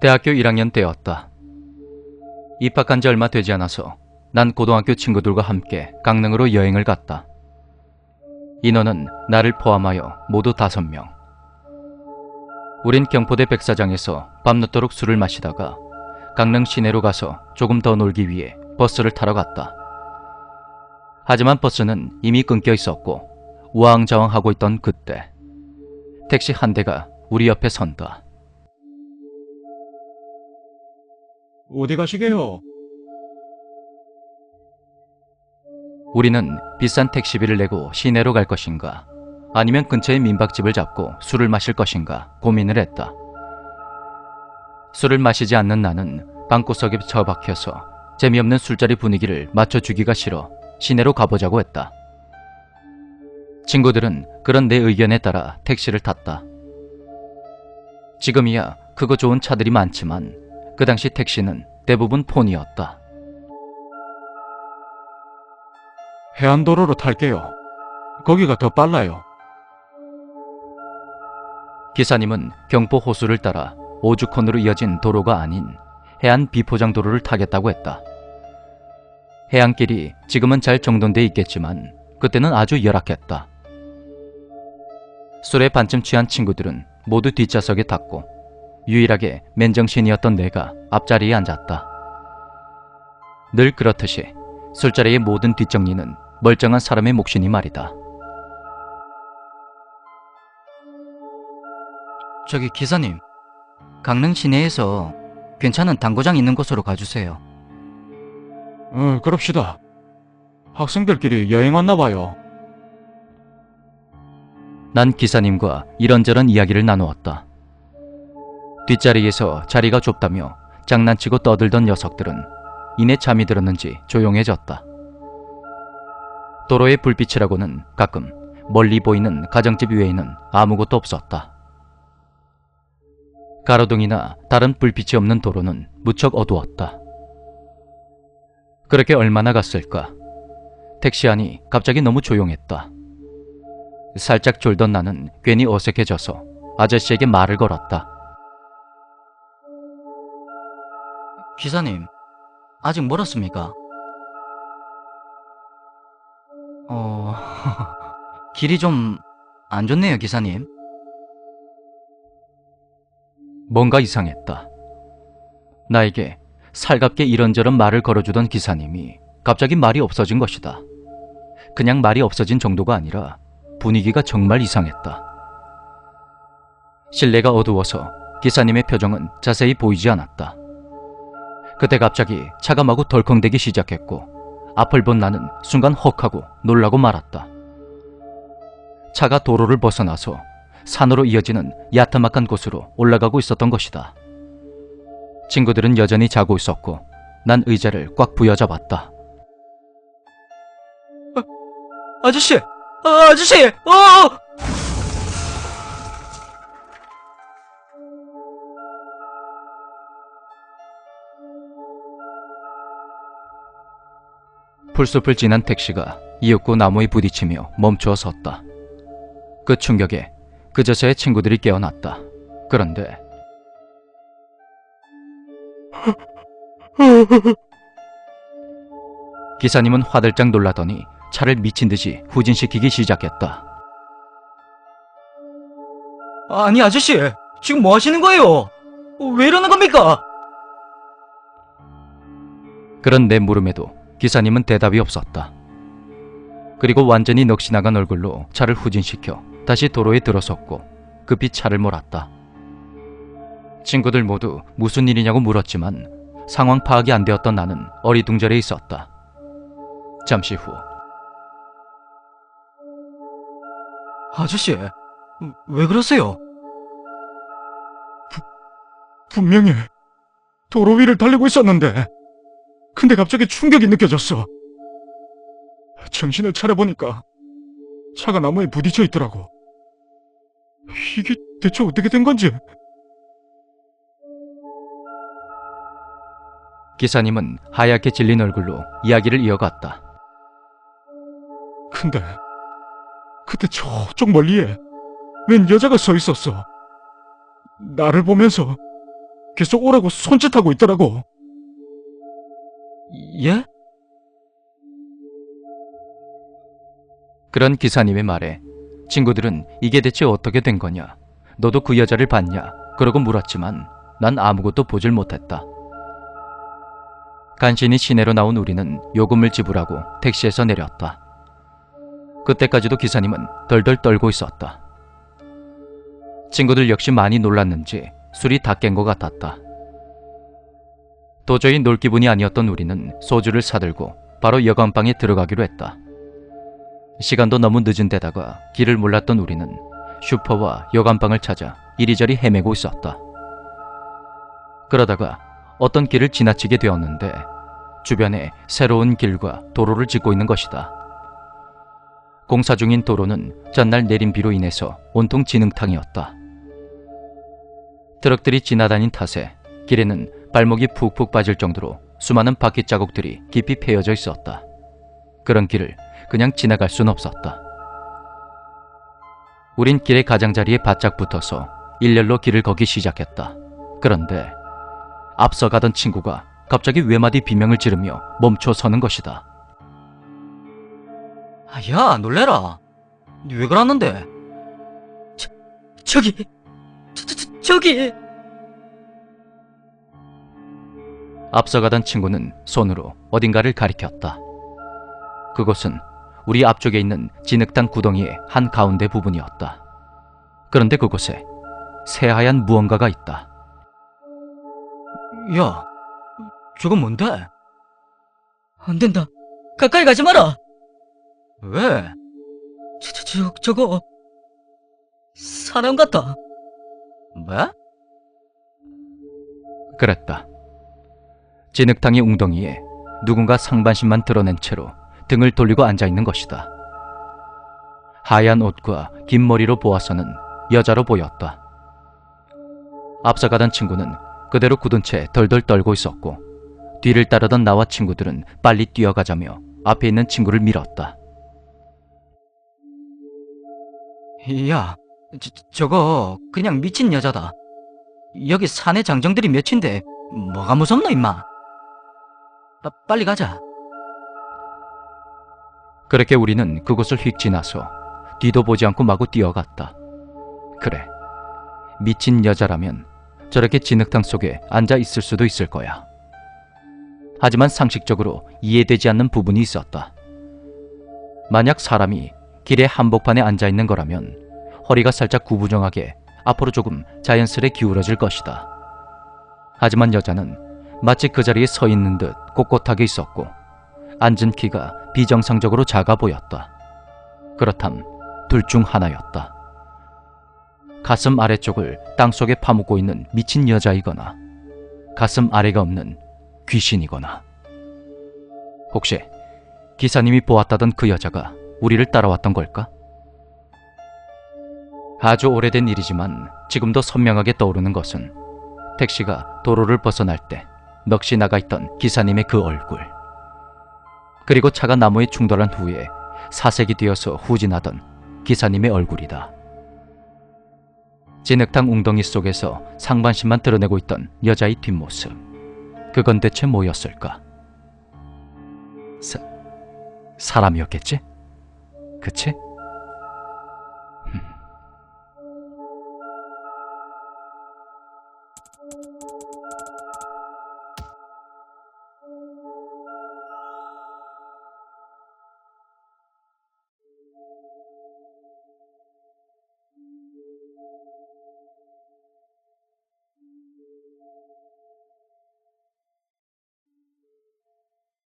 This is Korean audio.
대학교 1학년 때였다. 입학한 지 얼마 되지 않아서 난 고등학교 친구들과 함께 강릉으로 여행을 갔다. 인원은 나를 포함하여 모두 다섯 명. 우린 경포대 백사장에서 밤늦도록 술을 마시다가 강릉 시내로 가서 조금 더 놀기 위해 버스를 타러 갔다. 하지만 버스는 이미 끊겨 있었고 우왕좌왕하고 있던 그때 택시 한 대가 우리 옆에 선다. 어디 가시게요? 우리는 비싼 택시비를 내고 시내로 갈 것인가 아니면 근처의 민박집을 잡고 술을 마실 것인가 고민을 했다. 술을 마시지 않는 나는 방구석에 처박혀서 재미없는 술자리 분위기를 맞춰주기가 싫어 시내로 가보자고 했다. 친구들은 그런 내 의견에 따라 택시를 탔다. 지금이야 크고 좋은 차들이 많지만 그 당시 택시는 대부분 폰이었다. 해안도로로 탈게요. 거기가 더 빨라요. 기사님은 경포 호수를 따라 오죽헌으로 이어진 도로가 아닌 해안 비포장 도로를 타겠다고 했다. 해안길이 지금은 잘 정돈돼 있겠지만 그때는 아주 열악했다. 술에 반쯤 취한 친구들은 모두 뒷좌석에 탔고 유일하게 맨정신이었던 내가 앞자리에 앉았다. 늘 그렇듯이 술자리의 모든 뒷정리는 멀쩡한 사람의 몫이니 말이다. 저기 기사님, 강릉 시내에서 괜찮은 당구장 있는 곳으로 가주세요. 어, 그럽시다. 학생들끼리 여행 왔나 봐요. 난 기사님과 이런저런 이야기를 나누었다. 뒷자리에서 자리가 좁다며 장난치고 떠들던 녀석들은 이내 잠이 들었는지 조용해졌다. 도로의 불빛이라고는 가끔 멀리 보이는 가정집 외에는 아무것도 없었다. 가로등이나 다른 불빛이 없는 도로는 무척 어두웠다. 그렇게 얼마나 갔을까? 택시 안이 갑자기 너무 조용했다. 살짝 졸던 나는 괜히 어색해져서 아저씨에게 말을 걸었다. 기사님, 아직 멀었습니까? 어, 길이 좀 안 좋네요, 기사님. 뭔가 이상했다. 나에게 살갑게 이런저런 말을 걸어주던 기사님이 갑자기 말이 없어진 것이다. 그냥 말이 없어진 정도가 아니라 분위기가 정말 이상했다. 실내가 어두워서 기사님의 표정은 자세히 보이지 않았다. 그때 갑자기 차가 마구 덜컹대기 시작했고 앞을 본 나는 순간 헉하고 놀라고 말았다. 차가 도로를 벗어나서 산으로 이어지는 야타막한 곳으로 올라가고 있었던 것이다. 친구들은 여전히 자고 있었고 난 의자를 꽉 부여잡았다. 아저씨! 아, 아저씨! 어! 풀숲을 지난 택시가 이윽고 나무에 부딪히며 멈추어 섰다. 그 충격에 그저서의 친구들이 깨어났다. 그런데 기사님은 화들짝 놀라더니 차를 미친 듯이 후진시키기 시작했다. 아니, 아저씨! 지금 뭐 하시는 거예요? 어, 왜 이러는 겁니까? 그런 내 물음에도 기사님은 대답이 없었다. 그리고 완전히 넋이 나간 얼굴로 차를 후진시켜 다시 도로에 들어섰고 급히 차를 몰았다. 친구들 모두 무슨 일이냐고 물었지만 상황 파악이 안 되었던 나는 어리둥절해 있었다. 잠시 후 아저씨, 왜 그러세요? 분명히 도로 위를 달리고 있었는데, 근데 갑자기 충격이 느껴졌어. 정신을 차려보니까 차가 나무에 부딪혀 있더라고. 이게 대체 어떻게 된 건지. 기사님은 하얗게 질린 얼굴로 이야기를 이어갔다. 근데 그때 저쪽 멀리에 웬 여자가 서 있었어. 나를 보면서 계속 오라고 손짓하고 있더라고. 예? 그런 기사님의 말에 친구들은 이게 대체 어떻게 된 거냐? 너도 그 여자를 봤냐? 그러고 물었지만 난 아무것도 보질 못했다. 간신히 시내로 나온 우리는 요금을 지불하고 택시에서 내렸다. 그때까지도 기사님은 덜덜 떨고 있었다. 친구들 역시 많이 놀랐는지 술이 다 깬 것 같았다. 도저히 놀 기분이 아니었던 우리는 소주를 사들고 바로 여관방에 들어가기로 했다. 시간도 너무 늦은 데다가 길을 몰랐던 우리는 슈퍼와 여관방을 찾아 이리저리 헤매고 있었다. 그러다가 어떤 길을 지나치게 되었는데 주변에 새로운 길과 도로를 짓고 있는 것이다. 공사 중인 도로는 전날 내린 비로 인해서 온통 진흙탕이었다. 트럭들이 지나다닌 탓에 길에는 발목이 푹푹 빠질 정도로 수많은 바퀴 자국들이 깊이 패여져 있었다. 그런 길을 그냥 지나갈 순 없었다. 우린 길의 가장자리에 바짝 붙어서 일렬로 길을 걷기 시작했다. 그런데 앞서 가던 친구가 갑자기 외마디 비명을 지르며 멈춰 서는 것이다. 아, 야, 놀래라. 니왜 그러는데? 저, 저기, 저, 저, 저, 저기. 앞서 가던 친구는 손으로 어딘가를 가리켰다. 그곳은 우리 앞쪽에 있는 진흙탕 구덩이의 한 가운데 부분이었다. 그런데 그곳에 새하얀 무언가가 있다. 야, 저거 뭔데? 안 된다. 가까이 가지 마라. 왜? 저, 저, 저, 저거. 사람 같다. 뭐? 그랬다. 진흙탕의 웅덩이에 누군가 상반신만 드러낸 채로 등을 돌리고 앉아 있는 것이다. 하얀 옷과 긴 머리로 보아서는 여자로 보였다. 앞서가던 친구는 그대로 굳은 채 덜덜 떨고 있었고 뒤를 따르던 나와 친구들은 빨리 뛰어가자며 앞에 있는 친구를 밀었다. 야, 저, 저거 그냥 미친 여자다. 여기 사내 장정들이 몇인데 뭐가 무섭노 임마? 빠, 빨리 가자. 그렇게 우리는 그곳을 휙 지나서 뒤도 보지 않고 마구 뛰어갔다. 그래. 미친 여자라면 저렇게 진흙탕 속에 앉아 있을 수도 있을 거야. 하지만 상식적으로 이해되지 않는 부분이 있었다. 만약 사람이 길의 한복판에 앉아 있는 거라면 허리가 살짝 구부정하게 앞으로 조금 자연스레 기울어질 것이다. 하지만 여자는 마치 그 자리에 서 있는 듯 꼿꼿하게 있었고 앉은 키가 비정상적으로 작아 보였다. 그렇담 둘 중 하나였다. 가슴 아래쪽을 땅속에 파묻고 있는 미친 여자이거나 가슴 아래가 없는 귀신이거나 혹시 기사님이 보았다던 그 여자가 우리를 따라왔던 걸까? 아주 오래된 일이지만 지금도 선명하게 떠오르는 것은 택시가 도로를 벗어날 때 넋이 나가 있던 기사님의 그 얼굴. 그리고 차가 나무에 충돌한 후에 사색이 되어서 후진하던 기사님의 얼굴이다. 진흙탕 웅덩이 속에서 상반신만 드러내고 있던 여자의 뒷모습. 그건 대체 뭐였을까? 사, 사람이었겠지? 그치?